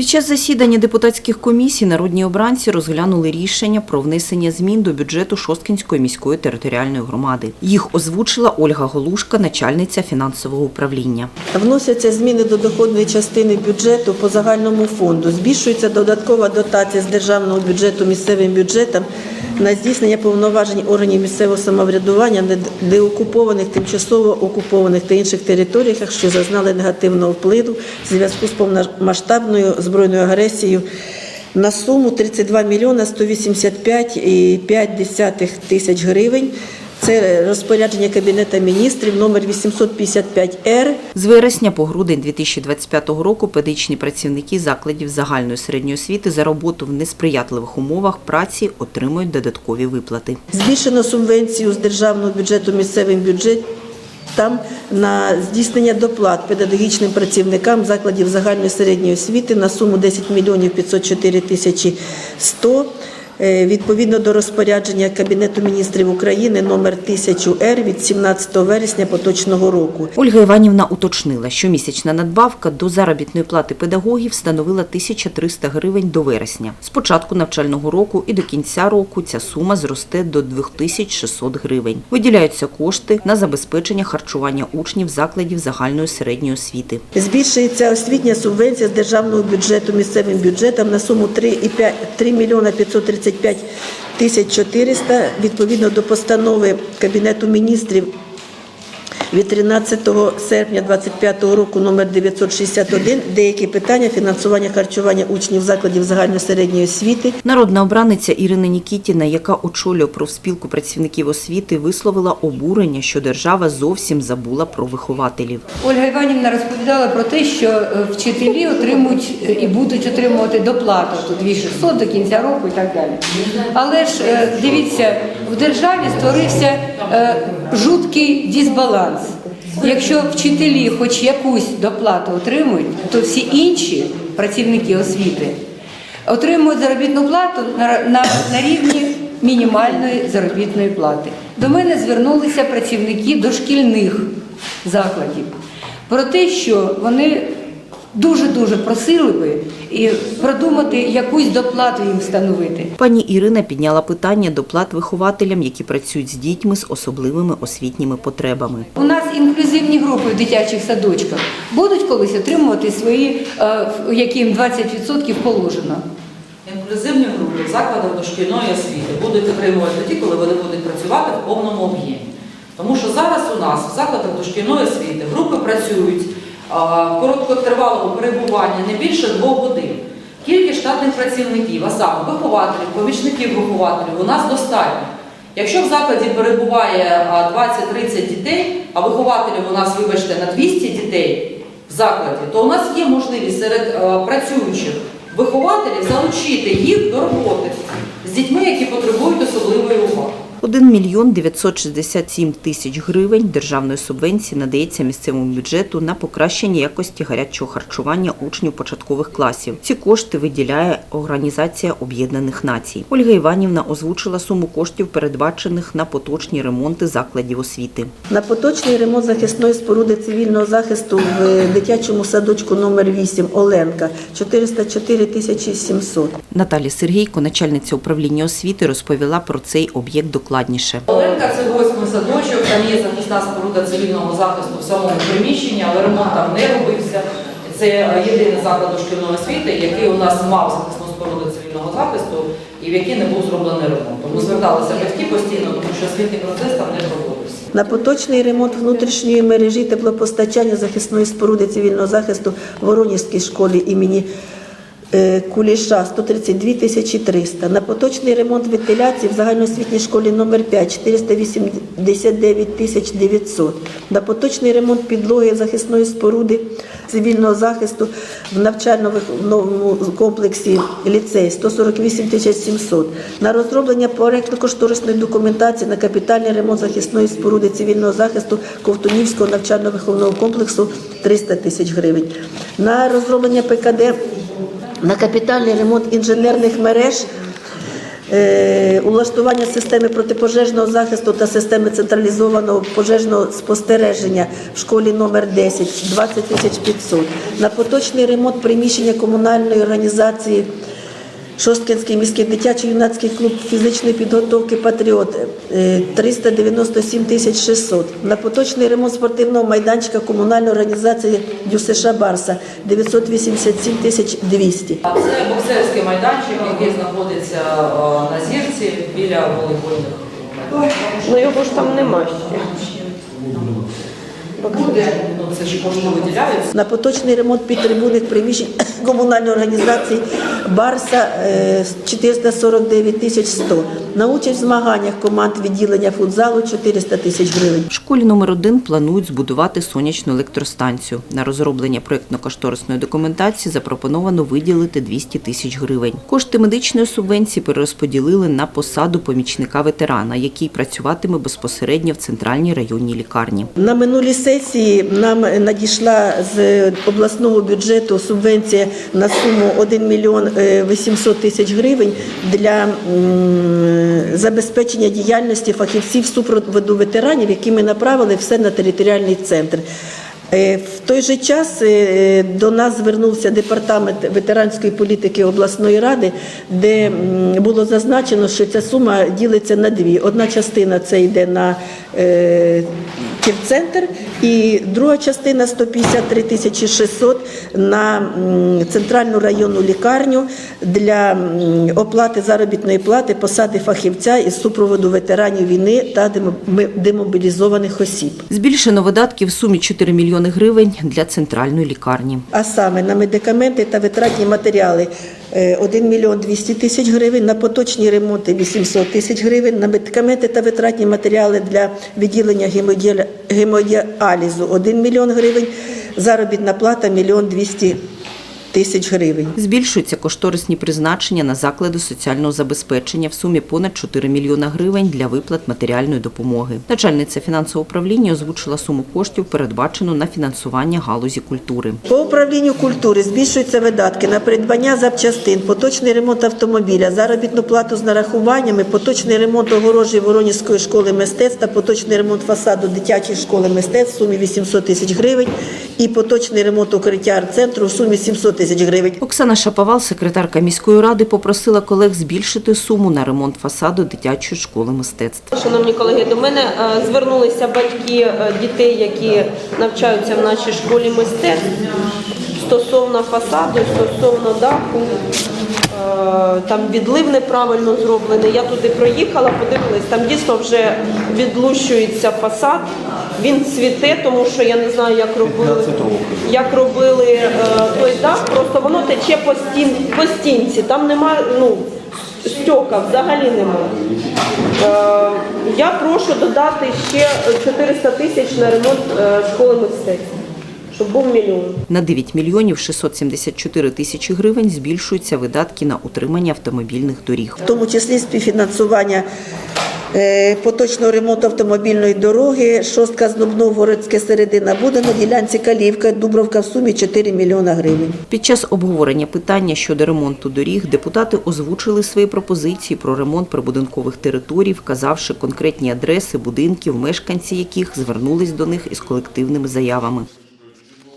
Під час засідання депутатських комісій народні обранці розглянули рішення про внесення змін до бюджету Шосткінської міської територіальної громади. Їх озвучила Ольга Голушка, начальниця фінансового управління. Вносяться зміни до доходної частини бюджету по загальному фонду. Збільшується додаткова дотація з державного бюджету місцевим бюджетам на здійснення повноважень органів місцевого самоврядування на деокупованих, тимчасово окупованих та інших територіях, що зазнали негативного впливу в зв'язку з повномасштабною збройною агресією на суму 32 мільйона 185,5 тисяч гривень. Це розпорядження Кабінету міністрів номер 855-Р З вересня по грудень 2025 року педагогічні працівники закладів загальної середньої освіти за роботу в несприятливих умовах праці отримують додаткові виплати. Збільшено субвенцію з державного бюджету місцевим бюджетам на здійснення доплат педагогічним працівникам закладів загальної середньої освіти на суму 10 мільйонів 504 тисячі 100 е, відповідно до розпорядження Кабінету міністрів України номер 1000-Р від 17 вересня поточного року. Ольга Іванівна уточнила, що місячна надбавка до заробітної плати педагогів становила 1300 гривень до вересня. З початку навчального року і до кінця року ця сума зросте до 2600 гривень. Виділяються кошти на забезпечення харчування учнів закладів загальної середньої освіти. Збільшується освітня субвенція з державного бюджету місцевим бюджетам на суму 3,5 3 мільйона 535 тисяч 400 відповідно до постанови Кабінету міністрів від 13 серпня 2025 року номер 961 деякі питання фінансування харчування учнів закладів загальної середньої освіти Народна обраниця Ірина Нікітіна, яка очолює профспілку працівників освіти, висловила обурення, що держава зовсім забула про вихователів. Ольга Іванівна розповідала про те, що е, вчителі отримують е, і будуть отримувати доплату тут 2600 до кінця року і так далі. Але ж е, дивіться, в державі створився жуткий дисбаланс. Якщо вчителі хоч якусь доплату отримують, то всі інші працівники освіти отримують заробітну плату на, на, на рівні мінімальної заробітної плати. До мене звернулися працівники дошкільних закладів про те, що вони дуже-дуже просили би і продумати якусь доплату їм встановити. Пані Ірина підняла питання доплат вихователям, які працюють з дітьми з особливими освітніми потребами. У нас інклюзивні групи в дитячих садочках будуть колись отримувати свої, е, яким 20% положено. Інклюзивні групи в закладах дошкільної освіти будуть отримувати тоді, коли вони будуть працювати в повному об'ємі. Тому що зараз у нас в закладах дошкільної освіти групи працюють короткотривалому перебуванні не більше двох годин. Кількість штатних працівників, а саме вихователів, помічників вихователів, у нас достатньо. Якщо в закладі перебуває 20-30 дітей, а вихователів у нас, вибачте, на 200 дітей в закладі, то у нас є можливість серед працюючих вихователів залучити їх до роботи з дітьми, які потребують особливої уваги. 1 мільйон 967 тисяч гривень державної субвенції надається місцевому бюджету на покращення якості гарячого харчування учнів початкових класів. Ці кошти виділяє Організація Об'єднаних Націй. Ольга Іванівна озвучила суму коштів, передбачених на поточні ремонти закладів освіти. На поточний ремонт захисної споруди цивільного захисту в дитячому садочку номер 8 Оленка 404 тисячі 700. Наталя Сергійко, начальниця управління освіти, розповіла про цей об'єкт докладніше. Оленка це восьмий садочок, там є захисна споруда цивільного захисту в самому приміщенні, але ремонт там не робився. Це єдиний заклад дошкільної освіти, який у нас мав захисну споруду цивільного захисту і в який не був зроблений ремонт. Тому зверталися батьки постійно, тому що освітній процес там не проводився. На поточний ремонт внутрішньої мережі теплопостачання захисної споруди цивільного захисту в Воронівській школі імені Куліша 132 тисячі 300. На поточний ремонт вентиляції в загальноосвітній школі номер 5 489 тисяч 900. На поточний ремонт підлоги захисної споруди цивільного захисту в навчально-виховному комплексі ліцей 148 тисяч 700. На розроблення проектно-кошторисної документації на капітальний ремонт захисної споруди цивільного захисту Ковтунівського навчально-виховного комплексу 300 тисяч гривень. На розроблення ПКД на капітальний ремонт інженерних мереж е, улаштування системи протипожежного захисту та системи централізованого пожежного спостереження в школі номер 10 20 тисяч 500. На поточний ремонт приміщення комунальної організації Шосткинський міський дитячий юнацький клуб фізичної підготовки Патріот е, 397 тисяч 600. На поточний ремонт спортивного майданчика комунальної організації ДЮСШ Барса 987 тисяч 200. А це боксерський майданчик, який знаходиться е, на зірці біля волейбольних. Ну його ж там нема ще. Буде, ну це ж кошти виділяються. На поточний ремонт підтрибунних приміщень комунальної організації Барса е, 449 тисяч 100. На участь в змаганнях команд відділення футзалу 400 тисяч гривень. В школі номер 1 планують збудувати сонячну електростанцію. На розроблення проєктно-кошторисної документації запропоновано виділити 200 тисяч гривень. Кошти медичної субвенції перерозподілили на посаду помічника ветерана, який працюватиме безпосередньо в центральній районній лікарні. На минулій сесії нам надійшла з обласного бюджету субвенція на суму 1 мільйон е, 800 тисяч гривень для забезпечення діяльності фахівців супроводу ветеранів, які ми направили все на територіальний центр. Е, В той же час е, до нас звернувся департамент ветеранської політики обласної ради, де було зазначено, що ця сума ділиться на дві. Одна частина це йде на е, тірцентр, і друга частина 153 тисячі 600 на центральну районну лікарню для оплати заробітної плати посади фахівця із супроводу ветеранів війни та демо- демобілізованих осіб. Збільшено видатки в сумі 4 мільйони гривень для центральної лікарні. а саме на медикаменти та витратні матеріали е, 1 мільйон 200 тисяч гривень, на поточні ремонти 800 тисяч гривень, на медикаменти та витратні матеріали для відділення гемодіалізу 1 мільйон гривень, заробітна плата 1 мільйон 200 тисяч гривень. Збільшуються кошторисні призначення на заклади соціального забезпечення в сумі понад 4 мільйона гривень для виплат матеріальної допомоги. Начальниця фінансового управління озвучила суму коштів, передбачену на фінансування галузі культури. По управлінню культури збільшуються видатки на придбання запчастин, поточний ремонт автомобіля, заробітну плату з нарахуваннями, поточний ремонт огорожі Воронізької школи мистецтв та поточний ремонт фасаду дитячої школи мистецтв в сумі 800 тисяч гривень і поточний ремонт укриття арт-центру в сумі 700 тисяч гривень. Оксана Шаповал, секретарка міської ради, попросила колег збільшити суму на ремонт фасаду дитячої школи мистецтв. Шановні колеги, до мене е, звернулися батьки е, дітей, які навчаються в нашій школі мистецтв стосовно фасаду, стосовно даху. Е, Там відлив неправильно зроблений. Я туди проїхала, подивилась, там дійсно вже відлущується фасад. Він цвіте, тому що я не знаю, як робили, як робили е, той дах. Просто воно тече по стін по стінці. Там немає ну стьока взагалі немає. Е, я прошу додати ще 400 тисяч на ремонт е, школи мистецтв, щоб був мільйон. На 9 мільйонів 674 тисячі гривень збільшуються видатки на утримання автомобільних доріг. в тому числі співфінансування е, поточного ремонту автомобільної дороги, шостка з Знобновгородське середина буде на ділянці Калівка, Дубровка в сумі 4 мільйона гривень. Під час обговорення питання щодо ремонту доріг депутати озвучили свої пропозиції про ремонт прибудинкових територій, вказавши конкретні адреси будинків, мешканці яких звернулись до них із колективними заявами.